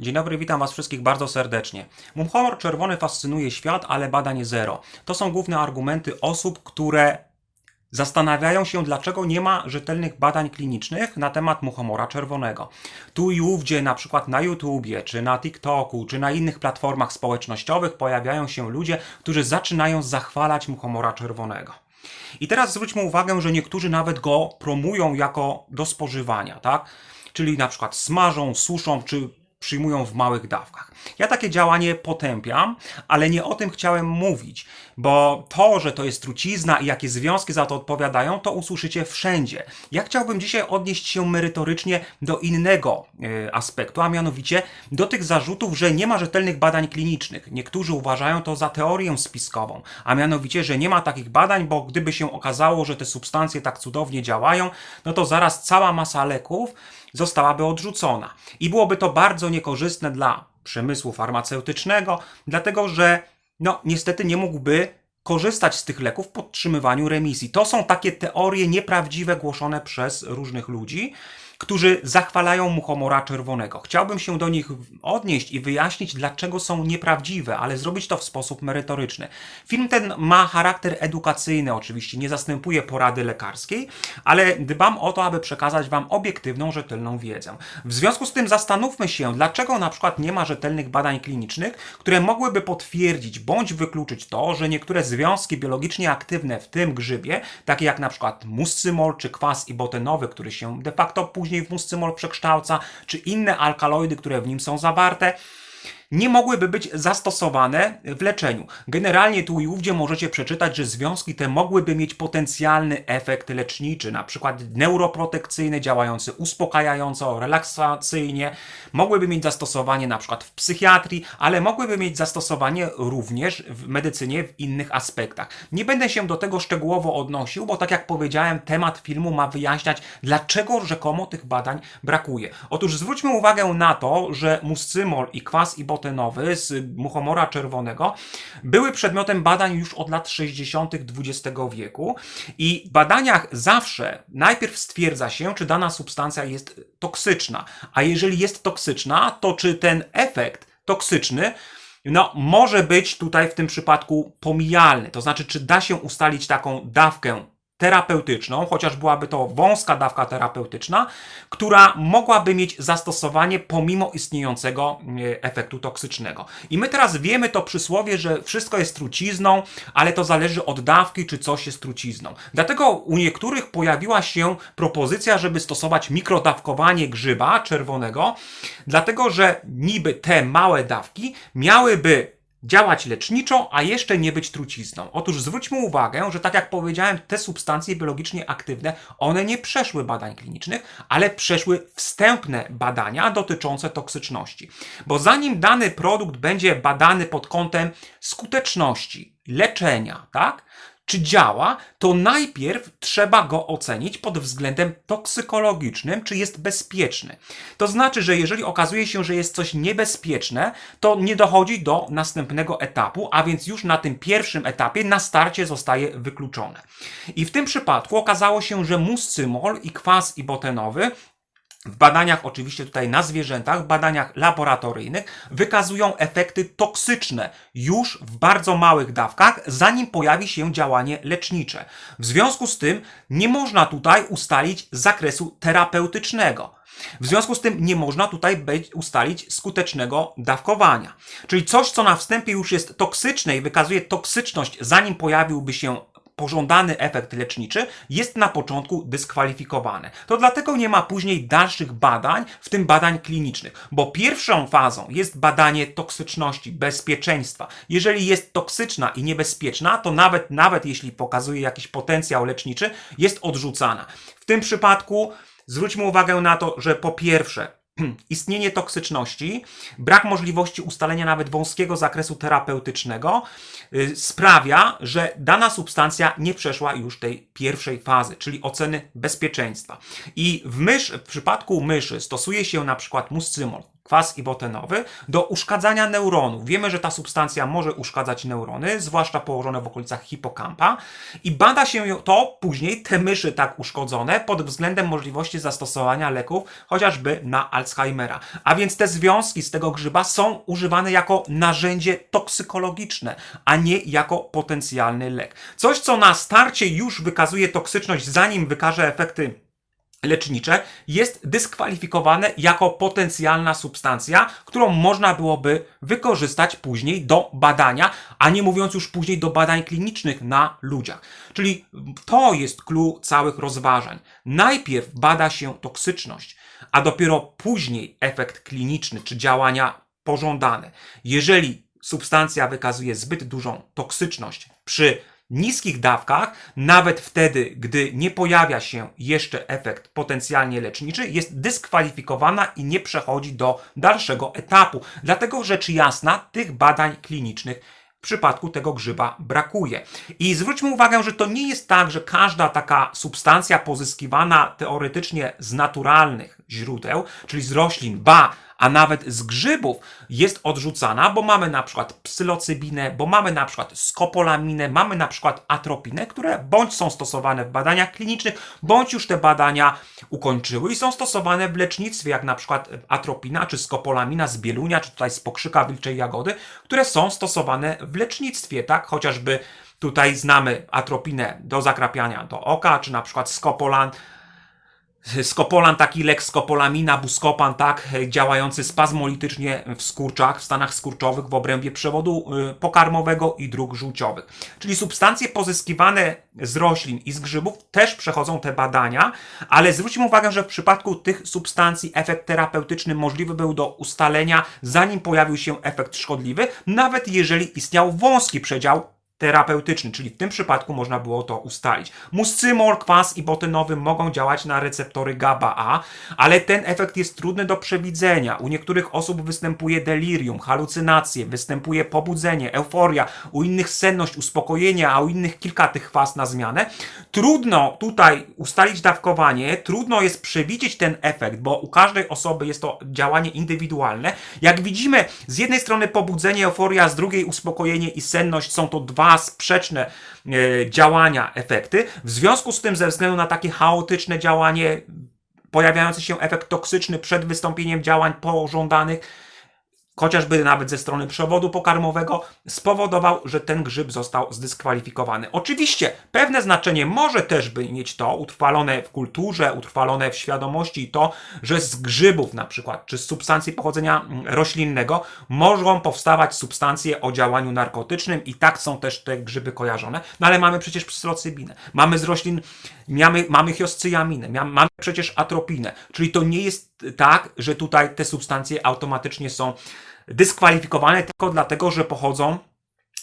Dzień dobry, witam Was wszystkich bardzo serdecznie. Mumchor czerwony fascynuje świat, ale badań zero. To są główne argumenty osób, które zastanawiają się, dlaczego nie ma rzetelnych badań klinicznych na temat muchomora czerwonego. Tu i ówdzie, na przykład na YouTubie, czy na TikToku, czy na innych platformach społecznościowych pojawiają się ludzie, którzy zaczynają zachwalać muchomora czerwonego. I teraz zwróćmy uwagę, że niektórzy nawet go promują jako do spożywania, tak? Czyli na przykład smażą, suszą, czy przyjmują w małych dawkach. Ja takie działanie potępiam, ale nie o tym chciałem mówić, bo to, że to jest trucizna i jakie związki za to odpowiadają, to usłyszycie wszędzie. Ja chciałbym dzisiaj odnieść się merytorycznie do innego e, aspektu, a mianowicie do tych zarzutów, że nie ma rzetelnych badań klinicznych. Niektórzy uważają to za teorię spiskową, a mianowicie, że nie ma takich badań, bo gdyby się okazało, że te substancje tak cudownie działają, no to zaraz cała masa leków zostałaby odrzucona. I byłoby to bardzo niekorzystne dla przemysłu farmaceutycznego, dlatego że no niestety nie mógłby korzystać z tych leków w podtrzymywaniu remisji. To są takie teorie nieprawdziwe głoszone przez różnych ludzi, którzy zachwalają muchomora czerwonego. Chciałbym się do nich odnieść i wyjaśnić, dlaczego są nieprawdziwe, ale zrobić to w sposób merytoryczny. Film ten ma charakter edukacyjny, oczywiście nie zastępuje porady lekarskiej, ale dbam o to, aby przekazać Wam obiektywną, rzetelną wiedzę. W związku z tym zastanówmy się, dlaczego na przykład nie ma rzetelnych badań klinicznych, które mogłyby potwierdzić bądź wykluczyć to, że niektóre związki biologicznie aktywne w tym grzybie, takie jak na przykład muscymol czy kwas ibotenowy, który się de facto później w muscymol przekształca, czy inne alkaloidy, które w nim są zawarte, nie mogłyby być zastosowane w leczeniu. Generalnie tu i ówdzie możecie przeczytać, że związki te mogłyby mieć potencjalny efekt leczniczy, na przykład neuroprotekcyjny, działający uspokajająco, relaksacyjnie, mogłyby mieć zastosowanie na przykład w psychiatrii, ale mogłyby mieć zastosowanie również w medycynie w innych aspektach. Nie będę się do tego szczegółowo odnosił, bo tak jak powiedziałem, temat filmu ma wyjaśniać, dlaczego rzekomo tych badań brakuje. Otóż zwróćmy uwagę na to, że muscymol i kwas z muchomora czerwonego były przedmiotem badań już od lat 60. XX wieku i w badaniach zawsze najpierw stwierdza się, czy dana substancja jest toksyczna, a jeżeli jest toksyczna, to czy ten efekt toksyczny no, może być tutaj w tym przypadku pomijalny. To znaczy, czy da się ustalić taką dawkę terapeutyczną, chociaż byłaby to wąska dawka terapeutyczna, która mogłaby mieć zastosowanie pomimo istniejącego e, efektu toksycznego. I my teraz wiemy to przysłowie, że wszystko jest trucizną, ale to zależy od dawki, czy coś jest trucizną. Dlatego u niektórych pojawiła się propozycja, żeby stosować mikrodawkowanie grzyba czerwonego, dlatego że niby te małe dawki miałyby działać leczniczo, a jeszcze nie być trucizną. Otóż zwróćmy uwagę, że tak jak powiedziałem, te substancje biologicznie aktywne, one nie przeszły badań klinicznych, ale przeszły wstępne badania dotyczące toksyczności. Bo zanim dany produkt będzie badany pod kątem skuteczności, leczenia, tak? Czy działa, to najpierw trzeba go ocenić pod względem toksykologicznym, czy jest bezpieczny. To znaczy, że jeżeli okazuje się, że jest coś niebezpieczne, to nie dochodzi do następnego etapu, a więc już na tym pierwszym etapie na starcie zostaje wykluczone. I w tym przypadku okazało się, że muscymol i kwas ibotenowy w badaniach, oczywiście tutaj na zwierzętach, w badaniach laboratoryjnych, wykazują efekty toksyczne już w bardzo małych dawkach, zanim pojawi się działanie lecznicze. W związku z tym nie można tutaj ustalić zakresu terapeutycznego. W związku z tym nie można tutaj być, ustalić skutecznego dawkowania. Czyli coś, co na wstępie już jest toksyczne i wykazuje toksyczność, zanim pojawiłby się pożądany efekt leczniczy jest na początku dyskwalifikowany. To dlatego nie ma później dalszych badań, w tym badań klinicznych, bo pierwszą fazą jest badanie toksyczności, bezpieczeństwa. Jeżeli jest toksyczna i niebezpieczna, to nawet, nawet jeśli pokazuje jakiś potencjał leczniczy, jest odrzucana. W tym przypadku zwróćmy uwagę na to, że po pierwsze, istnienie toksyczności, brak możliwości ustalenia nawet wąskiego zakresu terapeutycznego y, sprawia, że dana substancja nie przeszła już tej pierwszej fazy, czyli oceny bezpieczeństwa. I w mysz, w przypadku myszy stosuje się na przykład muscymol, kwas ibotenowy, do uszkadzania neuronów. Wiemy, że ta substancja może uszkadzać neurony, zwłaszcza położone w okolicach hipokampa i bada się to później, te myszy tak uszkodzone, pod względem możliwości zastosowania leków, chociażby na Alzheimera. A więc te związki z tego grzyba są używane jako narzędzie toksykologiczne, a nie jako potencjalny lek. Coś, co na starcie już wykazuje toksyczność, zanim wykaże efekty lecznicze jest dyskwalifikowane jako potencjalna substancja, którą można byłoby wykorzystać później do badania, a nie mówiąc już później do badań klinicznych na ludziach. Czyli to jest clue całych rozważań. Najpierw bada się toksyczność, a dopiero później efekt kliniczny czy działania pożądane. Jeżeli substancja wykazuje zbyt dużą toksyczność przy niskich dawkach, nawet wtedy, gdy nie pojawia się jeszcze efekt potencjalnie leczniczy, jest dyskwalifikowana i nie przechodzi do dalszego etapu. Dlatego rzecz jasna, tych badań klinicznych w przypadku tego grzyba brakuje. I zwróćmy uwagę, że to nie jest tak, że każda taka substancja pozyskiwana teoretycznie z naturalnych źródeł, czyli z roślin, ba, a nawet z grzybów jest odrzucana, bo mamy na przykład psylocybinę, bo mamy na przykład skopolaminę, mamy na przykład atropinę, które bądź są stosowane w badaniach klinicznych, bądź już te badania ukończyły i są stosowane w lecznictwie, jak na przykład atropina czy skopolamina z bielunia, czy tutaj z pokrzyka wilczej jagody, które są stosowane w lecznictwie, tak? Chociażby tutaj znamy atropinę do zakrapiania do oka, czy na przykład skopolan, Skopolan, taki lek skopolamina, buskopan, tak, działający spazmolitycznie w skurczach, w stanach skurczowych w obrębie przewodu y, pokarmowego i dróg żółciowych. Czyli substancje pozyskiwane z roślin i z grzybów też przechodzą te badania, ale zwróćmy uwagę, że w przypadku tych substancji efekt terapeutyczny możliwy był do ustalenia, zanim pojawił się efekt szkodliwy, nawet jeżeli istniał wąski przedział terapeutyczny, czyli w tym przypadku można było to ustalić. Muscymol, kwas ibotenowy mogą działać na receptory GABA-A, ale ten efekt jest trudny do przewidzenia. U niektórych osób występuje delirium, halucynacje, występuje pobudzenie, euforia, u innych senność, uspokojenie, a u innych kilka tych faz na zmianę. Trudno tutaj ustalić dawkowanie, trudno jest przewidzieć ten efekt, bo u każdej osoby jest to działanie indywidualne. Jak widzimy, z jednej strony pobudzenie, euforia, z drugiej uspokojenie i senność są to dwa sprzeczne e, działania, efekty. W związku z tym, ze względu na takie chaotyczne działanie, pojawiający się efekt toksyczny przed wystąpieniem działań pożądanych, chociażby nawet ze strony przewodu pokarmowego, spowodował, że ten grzyb został zdyskwalifikowany. Oczywiście pewne znaczenie może też mieć to utrwalone w kulturze, utrwalone w świadomości to, że z grzybów na przykład, czy z substancji pochodzenia mm, roślinnego mogą powstawać substancje o działaniu narkotycznym i tak są też te grzyby kojarzone. No ale mamy przecież psylocybinę, mamy z roślin, mamy, mamy hioscyjaminę, mamy przecież atropinę, czyli to nie jest tak, że tutaj te substancje automatycznie są dyskwalifikowane tylko dlatego, że pochodzą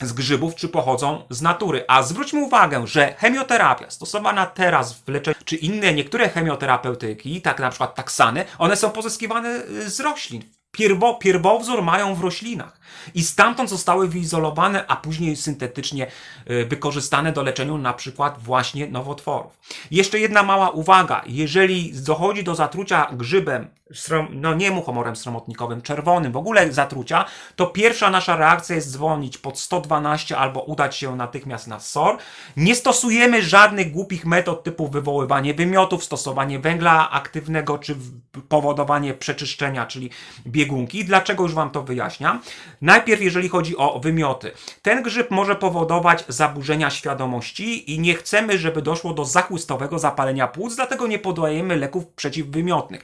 z grzybów, czy pochodzą z natury. A zwróćmy uwagę, że chemioterapia stosowana teraz w leczeniu, czy inne niektóre chemioterapeutyki, tak na przykład taksany, one są pozyskiwane y, z roślin. Pierwo, pierwowzór mają w roślinach i stamtąd zostały wyizolowane, a później syntetycznie y, wykorzystane do leczenia na przykład właśnie nowotworów. Jeszcze jedna mała uwaga. Jeżeli dochodzi do zatrucia grzybem, srom, no nie muchomorem sromotnikowym, czerwonym, w ogóle zatrucia, to pierwsza nasza reakcja jest dzwonić pod 112 albo udać się natychmiast na SOR. Nie stosujemy żadnych głupich metod typu wywoływanie wymiotów, stosowanie węgla aktywnego czy powodowanie przeczyszczenia, czyli biegunki. Dlaczego już Wam to wyjaśniam? Najpierw, jeżeli chodzi o wymioty. Ten grzyb może powodować zaburzenia świadomości i nie chcemy, żeby doszło do zachłystowego zapalenia płuc, dlatego nie podajemy leków przeciwwymiotnych.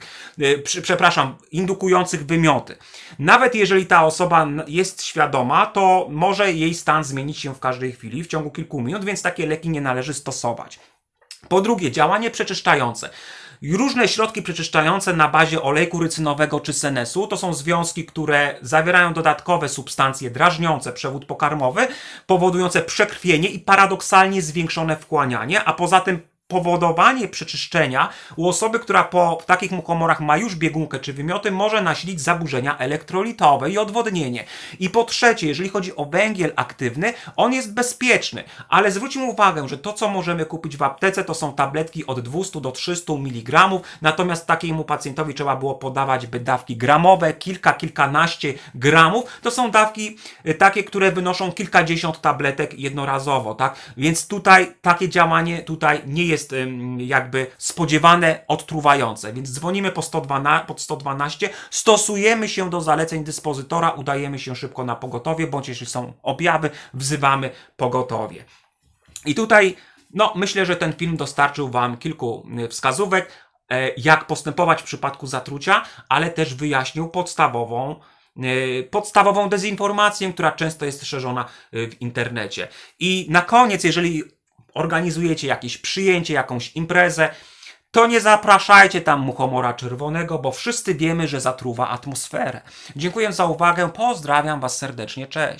Przepraszam, indukujących wymioty. Nawet jeżeli ta osoba jest świadoma, to może jej stan zmienić się w każdej chwili, w ciągu kilku minut, więc takie leki nie należy stosować. Po drugie, działanie przeczyszczające. Różne środki przeczyszczające na bazie olejku rycynowego czy senesu to są związki, które zawierają dodatkowe substancje drażniące przewód pokarmowy, powodujące przekrwienie i paradoksalnie zwiększone wchłanianie, a poza tym powodowanie przeczyszczenia u osoby, która po takich muchomorach ma już biegunkę czy wymioty, może nasilić zaburzenia elektrolitowe i odwodnienie. I po trzecie, jeżeli chodzi o węgiel aktywny, on jest bezpieczny, ale zwróćmy uwagę, że to, co możemy kupić w aptece, to są tabletki od 200 do 300 mg, natomiast takiemu pacjentowi trzeba było podawać by dawki gramowe, kilka, kilkanaście gramów. To są dawki y, takie, które wynoszą kilkadziesiąt tabletek jednorazowo, tak? Więc tutaj takie działanie tutaj nie jest ym, jakby spodziewane, odtruwające. Więc dzwonimy po 112, pod 112, stosujemy się do zaleceń dyspozytora, udajemy się szybko na pogotowie, bądź jeśli są objawy, wzywamy pogotowie. I tutaj, no, myślę, że ten film dostarczył Wam kilku wskazówek, e, jak postępować w przypadku zatrucia, ale też wyjaśnił podstawową, y, podstawową dezinformację, która często jest szerzona y, w internecie. I na koniec, jeżeli organizujecie jakieś przyjęcie, jakąś imprezę, to nie zapraszajcie tam muchomora czerwonego, bo wszyscy wiemy, że zatruwa atmosferę. Dziękuję za uwagę, pozdrawiam Was serdecznie, cześć.